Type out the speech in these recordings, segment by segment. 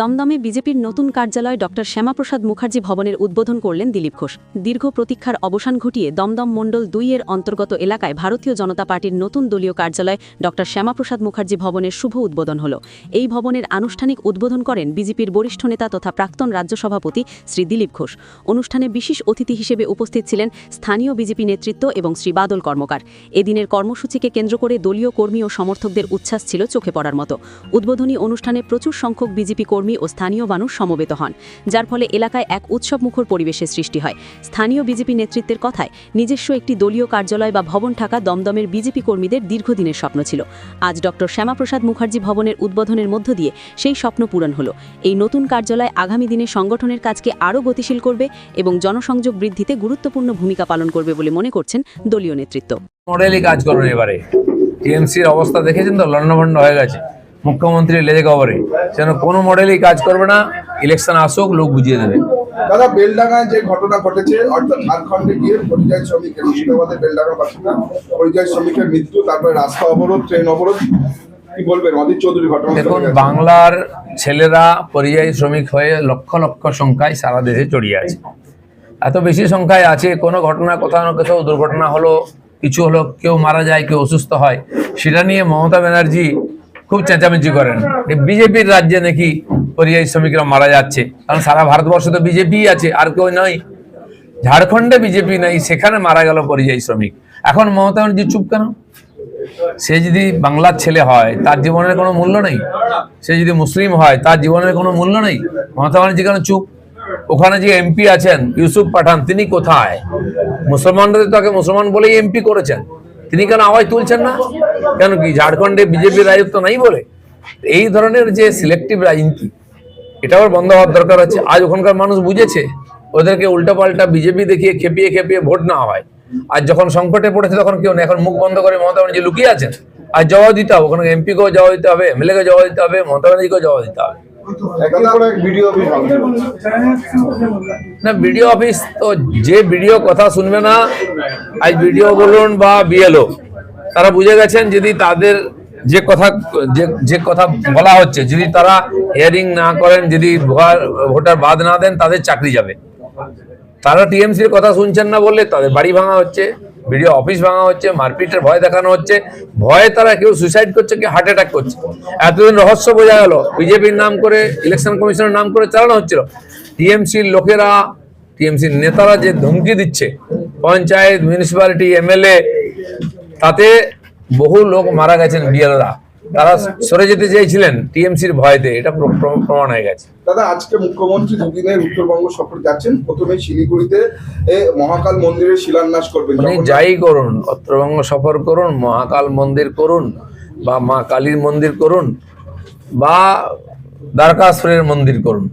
দমদমে বিজেপির নতুন কার্যালয় ড. শ্যামাপ্রসাদ মুখার্জি ভবনের উদ্বোধন করলেন দিলীপ ঘোষ। দীর্ঘ প্রতীক্ষার অবসান ঘটিয়ে দমদম মণ্ডল দুই এর অন্তর্গত এলাকায় ভারতীয় জনতা পার্টির নতুন দলীয় কার্যালয় ড. শ্যামাপ্রসাদ মুখার্জি ভবনের শুভ উদ্বোধন হল। এই ভবনের আনুষ্ঠানিক উদ্বোধন করেন বিজেপির বরিষ্ঠ নেতা তথা প্রাক্তন রাজ্য সভাপতি শ্রী দিলীপ ঘোষ। অনুষ্ঠানে বিশেষ অতিথি হিসেবে উপস্থিত ছিলেন স্থানীয় বিজেপি নেতৃত্ব এবং শ্রী বাদল কর্মকার। এদিনের কর্মসূচিকে কেন্দ্র করে দলীয় কর্মী ও সমর্থকদের উচ্ছ্বাস ছিল চোখে পড়ার মতো। উদ্বোধনী অনুষ্ঠানে প্রচুর সংখ্যক বিজেপি কর্মী ও স্থানীয় মানুষ সমবেত হন, যার ফলে এলাকায় এক উৎসবমুখর পরিবেশের সৃষ্টি হয়। স্থানীয় বিজেপি নেতৃত্বের কথায় নিজস্ব একটি দলীয় কার্যালয় বা ভবন থাকা দমদমের বিজেপি কর্মীদের দীর্ঘদিনের স্বপ্ন ছিল। আজ ড. শ্যামাপ্রসাদ মুখার্জি ভবনের উদ্বোধনের মধ্য দিয়ে সেই স্বপ্ন পূরণ হলো। এই নতুন কার্যালয় আগামী দিনে সংগঠনের কাজকে আরও গতিশীল করবে এবং জনসংযোগ বৃদ্ধিতে গুরুত্বপূর্ণ ভূমিকা পালন করবে বলে মনে করছেন দলীয় নেতৃত্ব। মডেলই কাজ করবেন এবারে। টিএমসির অবস্থা দেখেছেন তো? লন্ডভন্ড হয়ে গেছে। মুখ্যমন্ত্রী লেজে খবরে যেন কোনো মডেলই কাজ করবে না ইলেকশন আসুক লোক বুঝিয়ে দেবে। দাদা বেলডাঙ্গায় যে ঘটনা ঘটেছে অর্থাৎ ঝাড়খণ্ডে গিয়ে পরিযায়ী শ্রমিকের মুর্শিদাবাদের বেলডাঙ্গা বাসিন্দা। পরিযায়ী শ্রমিকের মৃত্যু তারপরে রাস্তা অবরোধ ট্রেন অবরোধ। কি বলবেন অদিত চৌধুরী ঘটনা দেখুন বাংলার ছেলেরা পরিযায়ী শ্রমিক হয়ে লক্ষ লক্ষ সংখ্যায় সারা দেশে ছড়িয়ে আছে। এত বেশি সংখ্যায় আছে কোনো ঘটনা কোথাও না কোথাও দুর্ঘটনা হলো কিছু হলো কেউ মারা যায় কেউ অসুস্থ হয় সেটা নিয়ে মমতা ব্যানার্জি খুব চেঁচামেচি করেন। বিজেপির রাজ্যে নাকি পরিযায়ী শ্রমিকরা মারা যাচ্ছে। কারণ সারা ভারতবর্ষ তো বিজেপি আছে, আর কেউ নয়। ঝাড়খণ্ডে বিজেপি নাই, সেখানে মারা গেল পরিযায়ী শ্রমিক। এখন মমতা ব্যানার্জি চুপ কেন? সে যদি বাংলার ছেলে হয়, তার জীবনের কোনো মূল্য নেই। সে যদি মুসলিম হয়, তার জীবনের কোনো মূল্য নেই। মমতা ব্যানার্জি কেন চুপ? ওখানে যে এমপি আছেন, ইউসুফ পাঠান, তিনি কোথায়? মুসলমানরা তাকে মুসলমান বলেই এমপি করেছেন। তিনি কেন আওয়াজ তুলছেন না? কেন কি ঝাড়খণ্ডে বিজেপির রাজত্ব নাই বলে? এই ধরনের যে সিলেক্টিভ রাজনীতি এটা আবার বন্ধ হওয়ার দরকার আছে। আজ ওখানকার মানুষ বুঝেছে ওদেরকে উল্টাপাল্টা বিজেপি দেখিয়ে খেপিয়ে খেপিয়ে ভোট নেওয়া হয়। আর যখন সংকটে পড়েছে তখন কেউ নেই। এখন মুখ বন্ধ করে মমতা ব্যানার্জি লুকিয়ে আছেন। আর জবাব দিতে হবে। ওখানে এমপি কেও জবাব দিতে হবে এমএলএ কে জবাব দিতে হবে মমতা ব্যানার্জিকেও জবাব দিতে হবে। একের ভিডিও অফিস না বিডিও অফিস তো যে বিডিও কথা শুনবে না আজ বিডিও বলুন বা বিএলও, তারা বুঝে গেছেন যদি তাদের যে কথা যে কথা বলা হচ্ছে, যদি তারা হিয়ারিং না করেন, যদি ভোটার- বাদ না দেন, তাদের চাকরি যাবে। তারা টিএমসির কথা শুনছেন না বললে তাদের বাড়ি ভাঙা হচ্ছে বিডিও অফিস ভাঙা হচ্ছে, মারপিটের ভয় দেখানো হচ্ছে, ভয়ে তারা কেউ সুইসাইড করছে, কেউ হার্ট অ্যাটাক করছে। এতদিন রহস্য বোঝা গেল, বিজেপির নাম করে ইলেকশন কমিশনের নাম করে চালানো হচ্ছিল। টিএমসির লোকেরা টিএমসির নেতারা যে ধমকি দিচ্ছে পঞ্চায়েত মিউনিসিপ্যালিটি এমএলএ তাতে বহু লোক মারা গেছেন বিএলরা। তারা সরে যেতে চেয়েছিলেন টিএমসির ভয়তে এটা প্র- প্র- প্রমাণ হয়ে গেছে। দাদা আজকে মুখ্যমন্ত্রী দুদিনের উত্তরবঙ্গ সফর যাচ্ছেন। প্রথমে শিলিগুড়িতে মহাকাল মন্দিরের শিলান্যাস করবেন। উনি যাই করুন উত্তরবঙ্গ সফর করুন মহাকাল মন্দির করুন বা মা কালীর মন্দির করুন বা দ্বারকাশ্বরের মন্দির করুন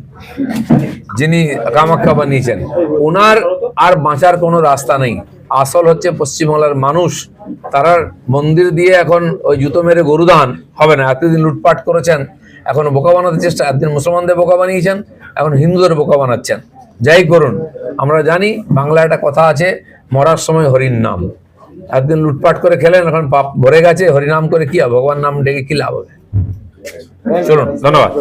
যিনি কামাখ্যা বানিয়েছেন। ওনার আর বাঁচার কোনো রাস্তা নেই। আসল হচ্ছে পশ্চিমবাংলার মানুষ তারা মন্দির দিয়ে এখন ওই জুতো মেরে গরুদান হবে না। এতদিন লুটপাট করেছেন এখন বোকা বানাতে চেষ্টা একদিন মুসলমানদের বোকা বানিয়েছেন এখন হিন্দুদের বোকা বানাচ্ছেন। যাই করুন আমরা জানি বাংলা একটা কথা আছে মরার সময় হরির নাম। একদিন লুটপাট করে খেলেন এখন পাপ ভরে গেছে হরিনাম করে কি হবে ভগবান নাম ডেকে কি লাভ হবে? চলুন ধন্যবাদ।